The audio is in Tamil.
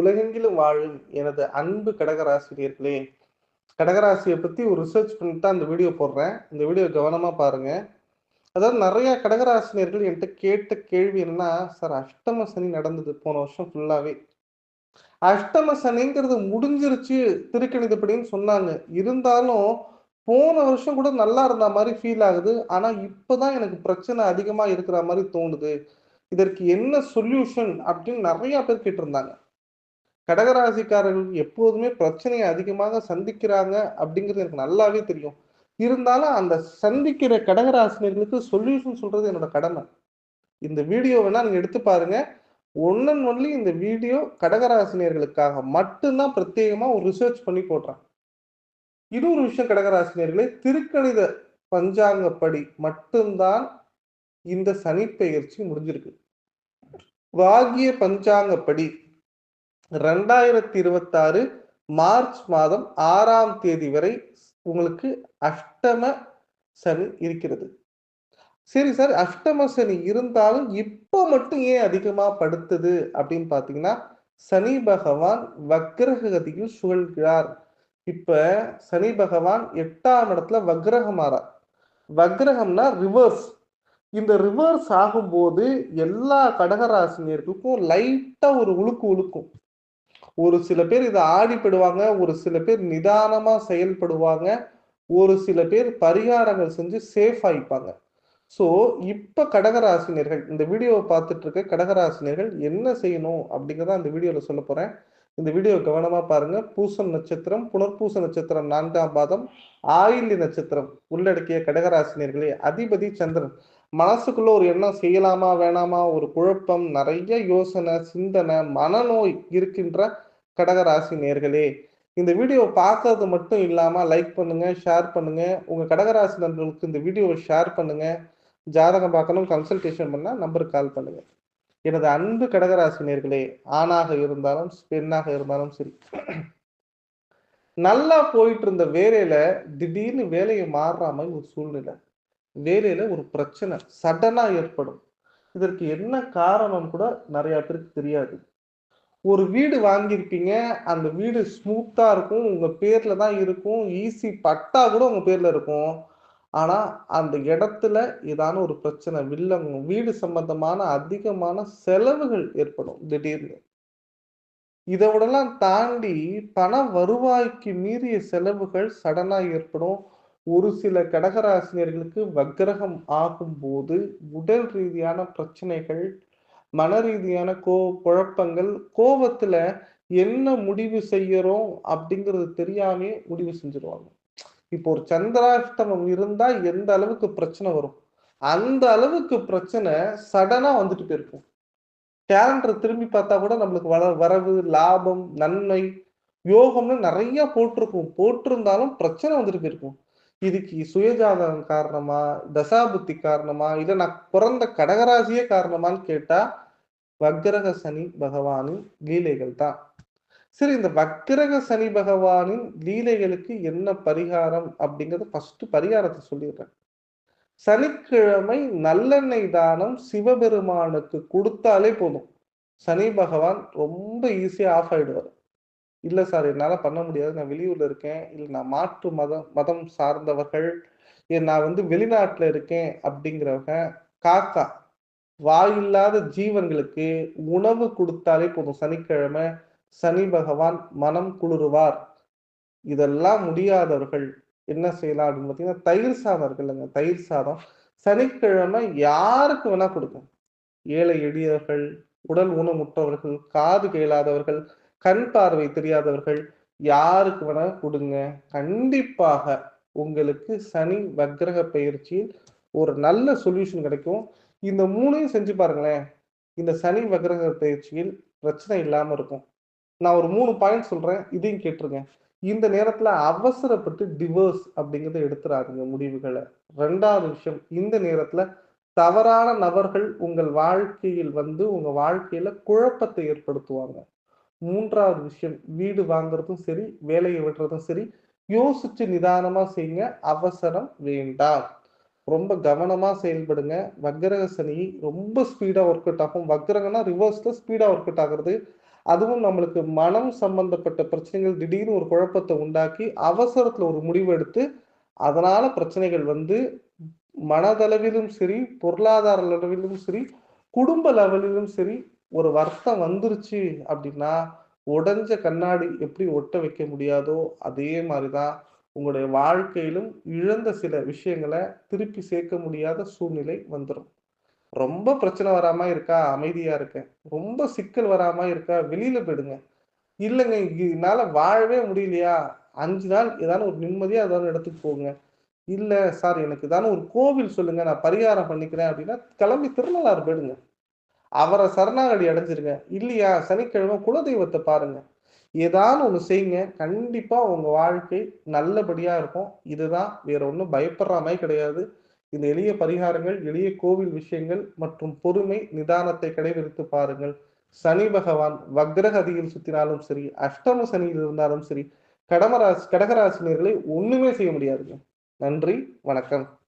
உலகெங்கிலும் வாழும் எனது அன்பு கடகராசிரியர்களே கடகராசியை பத்தி ஒரு ரிசர்ச் பண்ணிட்டு தான் இந்த வீடியோ போடுறேன். இந்த வீடியோ கவனமா பாருங்க. அதாவது நிறைய கடகராசினியர்கள் என்கிட்ட கேட்ட கேள்வி என்னன்னா சார் அஷ்டம சனி நடந்தது போன வருஷம் ஃபுல்லாவே அஷ்டம சனிங்கிறது முடிஞ்சிருச்சு திருக்கணிதப்படின்னு சொன்னாங்க. இருந்தாலும் போன வருஷம் கூட நல்லா இருந்த மாதிரி ஃபீல் ஆகுது. ஆனா இப்பதான் எனக்கு பிரச்சனை அதிகமா இருக்கிற மாதிரி தோணுது. இதற்கு என்ன சொல்யூஷன் அப்படின்னு நிறைய பேர் கேட்டிருந்தாங்க. கடகராசிக்காரர்கள் எப்போதுமே பிரச்சனையை அதிகமாக சந்திக்கிறாங்க அப்படிங்கிறது எனக்கு நல்லாவே தெரியும். இருந்தாலும் அந்த சந்திக்கிற கடகராசினர்களுக்கு சொல்யூஷன் சொல்றது என்னோட கடமை. இந்த வீடியோ வேணா நீங்க எடுத்து பாருங்க. ஒன்னன் ஒன்லி இந்த வீடியோ கடகராசினியர்களுக்காக மட்டும்தான் பிரத்யேகமா ஒரு ரிசர்ச் பண்ணி போடுறேன் இன்னொரு விஷயம் கடகராசினியர்களே திருக்கணித பஞ்சாங்கப்படி மட்டும்தான் இந்த சனி பெயர்ச்சி முடிஞ்சிருக்கு. வாகிய பஞ்சாங்கப்படி ரெண்டாயிரத்தி இருபத்தாறு மார்ச் மாதம் ஆறாம் தேதி வரை உங்களுக்கு அஷ்டம சனி இருக்கிறது. சரி சார் அஷ்டம சனி இருந்தாலும் இப்போ மட்டும் ஏன் அதிகமாக படுத்துது அப்படின்னு பார்த்தீங்கன்னா சனி பகவான் வக்ரகதியில் சுழல்கிறார். இப்ப சனி பகவான் எட்டாம் இடத்துல வக்ரகமாறார் வக்ரகம்னா ரிவர்ஸ் இந்த ரிவர்ஸ் ஆகும்போது எல்லா கடகராசினியர்களுக்கும் லைட்டா ஒரு உழுக்கு உழுக்கும். ஒரு சில பேர் இதை ஆடிப்படுவாங்க ஒரு சில பேர் நிதானமா செயல்படுவாங்க ஒரு சில பேர் பரிகாரங்கள் செஞ்சு சேஃப் ஆயிப்பாங்க ஸோ இப்ப கடகராசினியர்கள் இந்த வீடியோவை பார்த்துட்டு இருக்க கடகராசினியர்கள் என்ன செய்யணும் அப்படிங்கிறத அந்த வீடியோல சொல்ல போறேன். இந்த வீடியோ கவனமா பாருங்க. பூசம் நட்சத்திரம் புனர்பூச நட்சத்திரம் நான்காம் பாதம் ஆயில்ய நட்சத்திரம் உள்ளடக்கிய கடகராசினியர்களே அதிபதி சந்திரன். மனசுக்குள்ள ஒரு எண்ணம் செய்யலாமா வேணாமா ஒரு குழப்பம் நிறைய யோசனை சிந்தனை மனநோய் இருக்கின்ற கடகராசி நேர்களே இந்த வீடியோ பார்க்கறது மட்டும் இல்லாம லைக் பண்ணுங்க ஷேர் பண்ணுங்க. உங்க கடகராசி நண்பர்களுக்கு இந்த வீடியோவை ஷேர் பண்ணுங்க. ஜாதகம் பார்க்கணும் கன்சல்டேஷன் பண்ணா நம்பருக்கு கால் பண்ணுங்க. எனது அன்பு கடகராசி நேர்களே ஆணாக இருந்தாலும் பெண்ணாக இருந்தாலும் சரி நல்லா போயிட்டு இருந்த வேலையில திடீர்னு வேலையை மாறுற மாதிரி ஒரு சூழ்நிலை. வேலையில ஒரு பிரச்சனை சடனா ஏற்படும். இதற்கு என்ன காரணம் கூட நிறைய பேருக்கு தெரியாது. ஒரு வீடு வாங்கியிருப்பீங்க அந்த வீடு ஸ்மூத்தா இருக்கும் உங்க பேர்ல தான் இருக்கும் ஈஸி பட்டா கூட உங்க பேர்ல இருக்கும். ஆனா அந்த இடத்துல ஏதான ஒரு பிரச்சனை வில்லங்கும் வீடு சம்பந்தமான அதிகமான செலவுகள் ஏற்படும் திடீர்னு. இதை விடலாம் தாண்டி பண வருவாய்க்கு மீறிய செலவுகள் சடனா ஏற்படும். ஒரு சில கடகராசினியர்களுக்கு வக்கிரகம் ஆகும்போது உடல் ரீதியான பிரச்சனைகள் மன ரீதியான கோ குழப்பங்கள் கோபத்துல என்ன முடிவு செய்யறோம் அப்படிங்கிறது தெரியாமே முடிவு செஞ்சிருவாங்க. இப்போ ஒரு சந்திராஷ்டமம் இருந்தா எந்த அளவுக்கு பிரச்சனை வரும்? அந்த அளவுக்கு பிரச்சனை சடனா வந்துட்டு போயிருக்கும். கேலண்டர் திரும்பி பார்த்தா கூட நம்மளுக்கு வள வரவு லாபம் நன்மை யோகம்னு நிறைய போட்டிருக்கும். போட்டிருந்தாலும் பிரச்சனை வந்துட்டு போயிருக்கும். இதுக்கு சுயஜாதகம் காரணமா தசாபுத்தி காரணமா இல்ல நான் பிறந்த கடகராசியே காரணமான்னு கேட்டா வக்கிரக சனி பகவானின் லீலைகள் தான். சரி இந்த வக்கிரக சனி பகவானின் லீலைகளுக்கு என்ன பரிகாரம் அப்படிங்கறத ஃபர்ஸ்ட் பரிகாரத்தை சொல்லிடுறேன். சனிக்கிழமை நல்லெண்ணெய் தானம் சிவபெருமானுக்கு கொடுத்தாலே போதும். சனி பகவான் ரொம்ப ஈஸியா ஆஃப் ஆயிடுவார். இல்லை சார் என்னால் பண்ண முடியாது. நான் வெளியூர்ல இருக்கேன். இல்லை நான் மாற்று மதம் மதம் சார்ந்தவர்கள். நான் வந்து வெளிநாட்டில் இருக்கேன் அப்படிங்கிறவங்க காக்கா வாயில்லாத ஜீவன்களுக்கு உணவு கொடுத்தாலே போதும். சனிக்கிழமை சனி பகவான் மனம் குளிருவார். இதெல்லாம் முடியாதவர்கள் என்ன செய்யலாம் அப்படின்னு பார்த்தீங்கன்னா தயிர் சாதம் இருக்குல்லங்க தயிர் சாதம். சனிக்கிழமை யாருக்கு வேணா கொடுக்கும் ஏழை எளியவர்கள் உடல் ஊனமுற்றவர்கள் காது கேளாதவர்கள் கண் பார்வை தெரியாதவர்கள் யாருக்கு வேணா கொடுங்க. கண்டிப்பாக உங்களுக்கு சனி வக்ரக பயிற்சியில் ஒரு நல்ல சொல்யூஷன் கிடைக்கும். இந்த மூணையும் செஞ்சு பாருங்களேன். இந்த சனி வக்ரக பயிற்சியில் பிரச்சனை இல்லாமல் இருக்கும். நான் ஒரு மூணு பாயிண்ட் சொல்றேன். இதையும் கேட்டுருங்க. இந்த நேரத்துல அவசரப்பட்டு டிவோர்ஸ் அப்படிங்கிறத எடுத்துறாருங்க முடிவுகளை. ரெண்டாவது விஷயம் இந்த நேரத்துல தவறான நபர்கள் உங்கள் வாழ்க்கையில் வந்து உங்க வாழ்க்கையில குழப்பத்தை ஏற்படுத்துவாங்க. மூன்றாவது விஷயம் வீடு வாங்குறதும் சரி வேலையை விடுறதும் சரி யோசிச்சு நிதானமா செய்யுங்க அவசரம் வேண்டாம். ரொம்ப கவனமா செயல்படுங்க. வக்ரக சனி ரொம்ப ஸ்பீடா ஒர்க் அவுட் ஆகும். வக்ரகனா ரிவர்ஸ்ல ஸ்பீடா ஒர்க் அவுட் ஆகுறது. அதுவும் நம்மளுக்கு மனம் சம்பந்தப்பட்ட பிரச்சனைகள் திடீர்னு ஒரு குழப்பத்தை உண்டாக்கி அவசரத்துல ஒரு முடிவு எடுத்து அதனால பிரச்சனைகள் வந்து மனதளவிலும் சரி பொருளாதார அளவிலும் சரி குடும்ப லெவலிலும் சரி ஒரு வருத்தம் வந்துருச்சு அப்படின்னா உடஞ்ச கண்ணாடி எப்படி ஒட்ட வைக்க முடியாதோ அதே மாதிரிதான் உங்களுடைய வாழ்க்கையிலும் இழந்த சில விஷயங்களை திருப்பி சேர்க்க முடியாத சூழ்நிலை வந்துடும் ரொம்ப பிரச்சனை வராம இருக்கா? அமைதியா இருக்கேன். ரொம்ப சிக்கல் வராம இருக்கா? வெளியில போயிடுங்க. இல்லைங்க என்னால வாழவே முடியலையா? அஞ்சு நாள் ஏதாவது ஒரு நிம்மதியா ஏதாவது இடத்துக்கு போங்க. இல்ல சார் எனக்கு ஏதாவது ஒரு கோவில் சொல்லுங்க நான் பரிகாரம் பண்ணிக்கிறேன் அப்படின்னா கிளம்பி திருநள்ளாறு போயிடுங்க. அவரை சரணாகடி அடைஞ்சிருங்க. இல்லையா? சனிக்கிழமை குலதெய்வத்தை பாருங்க. ஏதாவது ஒன்று செய்யுங்க. கண்டிப்பாக உங்க வாழ்க்கை நல்லபடியாக இருக்கும். இதுதான் வேற ஒன்றும் பயப்படுற மாதிரி கிடையாது. இந்த எளிய பரிகாரங்கள் எளிய கோவில் விஷயங்கள் மற்றும் பொறுமை நிதானத்தை கடைபிடித்து பாருங்கள். சனி பகவான் வக்ரகதியில் சுத்தினாலும் சரி அஷ்டம சனியில் இருந்தாலும் சரி கடமராசி கடகராசினியர்களை ஒண்ணுமே செய்ய முடியாதுங்க. நன்றி வணக்கம்.